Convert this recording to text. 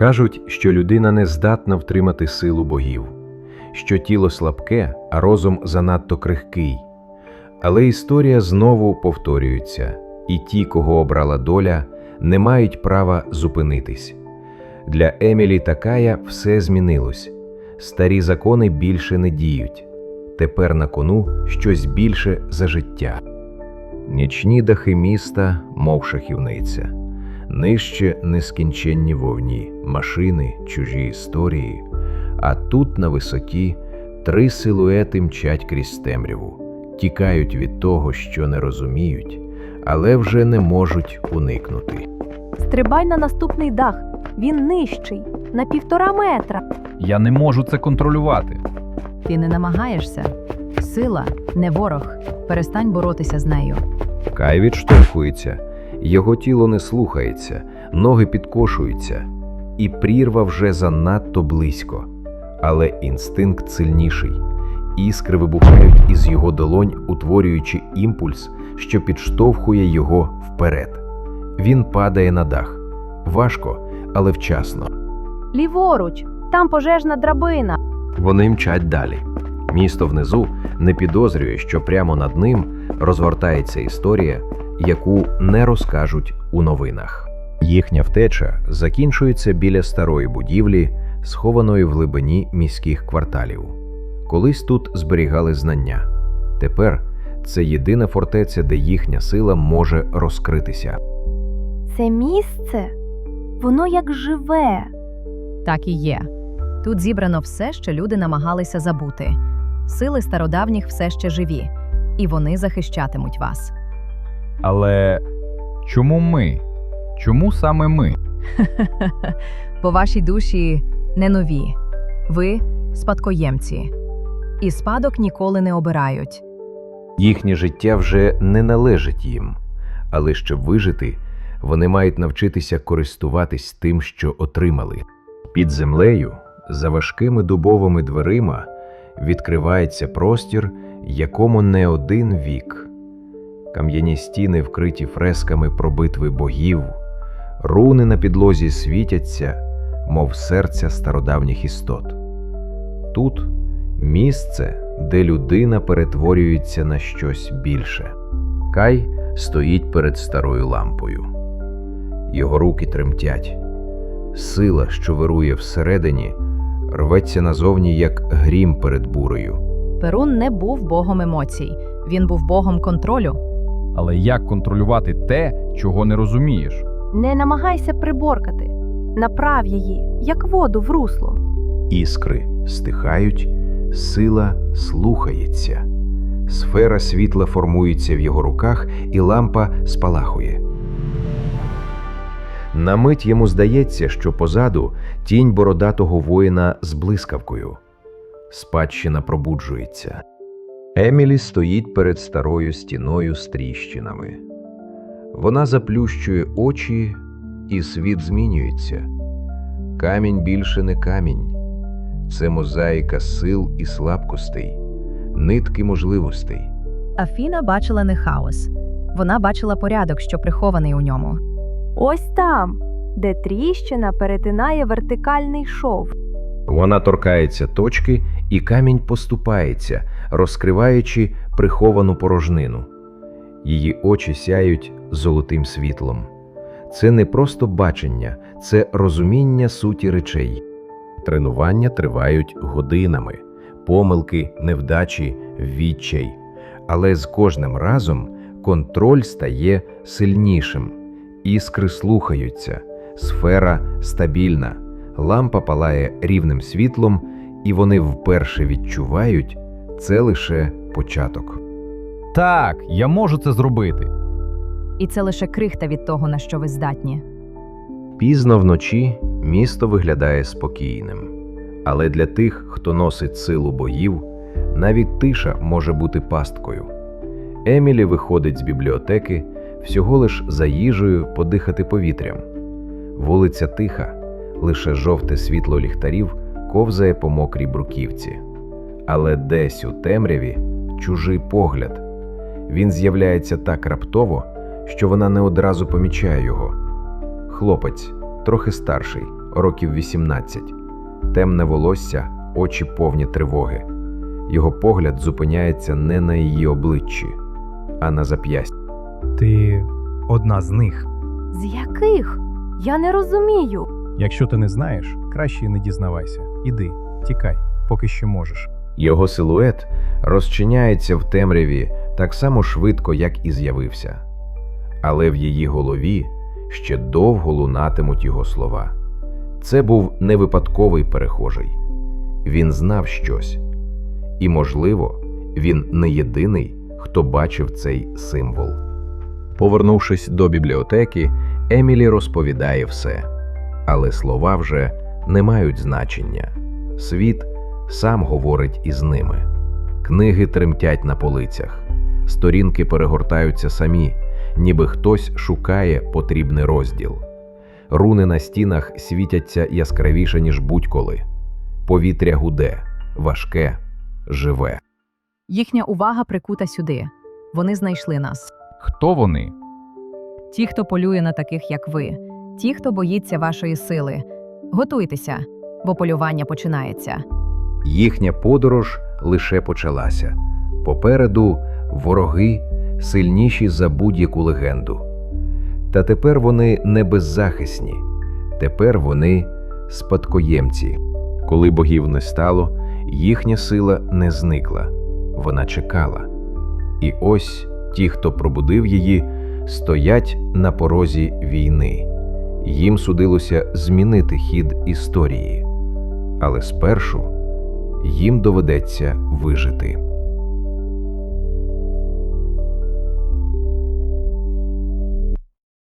Кажуть, що людина не здатна втримати силу богів, що тіло слабке, а розум занадто крихкий. Але історія знову повторюється, і ті, кого обрала доля, не мають права зупинитись. Для Емілі та Кая все змінилось. Старі закони більше не діють. Тепер на кону щось більше за життя. Нічні дахи міста, мов шахівниця. Нижче нескінченні вовні, машини, чужі історії. А тут на висоті три силуети мчать крізь темряву, тікають від того, що не розуміють, але вже не можуть уникнути. Стрибай на наступний дах. Він нижчий, на півтора метра. Я не можу це контролювати. Ти не намагаєшся. Сила не ворог. Перестань боротися з нею. Кай відштовхується, його тіло не слухається, ноги підкошуються, і прірва вже занадто близько. Але інстинкт сильніший. Іскри вибухають із його долонь, утворюючи імпульс, що підштовхує його вперед. Він падає на дах. Важко, але вчасно. Ліворуч, там пожежна драбина. Вони мчать далі. Місто внизу не підозрює, що прямо над ним розгортається історія, яку не розкажуть у новинах. Їхня втеча закінчується біля старої будівлі, схованої в глибині міських кварталів. Колись тут зберігали знання. Тепер це єдина фортеця, де їхня сила може розкритися. Це місце, воно як живе. Так і є. Тут зібрано все, що люди намагалися забути. Сили стародавніх все ще живі, і вони захищатимуть вас. Але чому ми? Чому саме ми? Бо ваші душі не нові. Ви спадкоємці. І спадок ніколи не обирають. Їхнє життя вже не належить їм, але щоб вижити, вони мають навчитися користуватись тим, що отримали. Під землею, за важкими дубовими дверима, відкривається простір, якому не один вік. Кам'яні стіни вкриті фресками про битви богів, руни на підлозі світяться, мов серця стародавніх істот. Тут місце, де людина перетворюється на щось більше. Кай стоїть перед старою лампою. Його руки тремтять. Сила, що вирує всередині, рветься назовні, як грім перед бурею. Перун не був богом емоцій, він був богом контролю. Але як контролювати те, чого не розумієш? Не намагайся приборкати. Направ її, як воду в русло. Іскри стихають, сила слухається. Сфера світла формується в його руках, і лампа спалахує. На мить йому здається, що позаду тінь бородатого воїна з блискавкою. Спадщина пробуджується. Емілі стоїть перед старою стіною з тріщинами. Вона заплющує очі, і світ змінюється. Камінь більше не камінь. Це мозаїка сил і слабкостей, нитки можливостей. Афіна бачила не хаос. Вона бачила порядок, що прихований у ньому. Ось там, де тріщина перетинає вертикальний шов. Вона торкається точки, і камінь поступається, розкриваючи приховану порожнину. Її очі сяють золотим світлом. Це не просто бачення, це розуміння суті речей. Тренування тривають годинами, помилки, невдачі, відчай. Але з кожним разом контроль стає сильнішим. Іскри слухаються, сфера стабільна, лампа палає рівним світлом, і вони вперше відчувають це лише початок. Так, я можу це зробити. І це лише крихта від того, на що ви здатні. Пізно вночі місто виглядає спокійним. Але для тих, хто носить силу богів, навіть тиша може бути пасткою. Емілі виходить з бібліотеки всього лиш за їжею подихати повітрям. Вулиця тиха, лише жовте світло ліхтарів ковзає по мокрій бруківці. Але десь у темряві чужий погляд. Він з'являється так раптово, що вона не одразу помічає його. Хлопець, трохи старший, років 18. Темне волосся, очі повні тривоги. Його погляд зупиняється не на її обличчі, а на зап'ясті. Ти одна з них. З яких? Я не розумію. Якщо ти не знаєш, краще не дізнавайся. Іди, тікай, поки що можеш. Його силует розчиняється в темряві так само швидко, як і з'явився. Але в її голові ще довго лунатимуть його слова. Це був не випадковий перехожий. Він знав щось. І, можливо, він не єдиний, хто бачив цей символ. Повернувшись до бібліотеки, Емілі розповідає все. Але слова вже не мають значення. Світ сам говорить із ними. Книги тремтять на полицях, сторінки перегортаються самі, ніби хтось шукає потрібний розділ. Руни на стінах світяться яскравіше, ніж будь-коли. Повітря гуде, важке, живе. Їхня увага прикута сюди. Вони знайшли нас. Хто вони? Ті, хто полює на таких, як ви, ті, хто боїться вашої сили. Готуйтеся, бо полювання починається. Їхня подорож лише почалася. Попереду вороги сильніші за будь-яку легенду. Та тепер вони не беззахисні, тепер вони спадкоємці. Коли богів не стало, їхня сила не зникла, вона чекала. І ось ті, хто пробудив її, стоять на порозі війни. Їм судилося змінити хід історії. Але спершу їм доведеться вижити.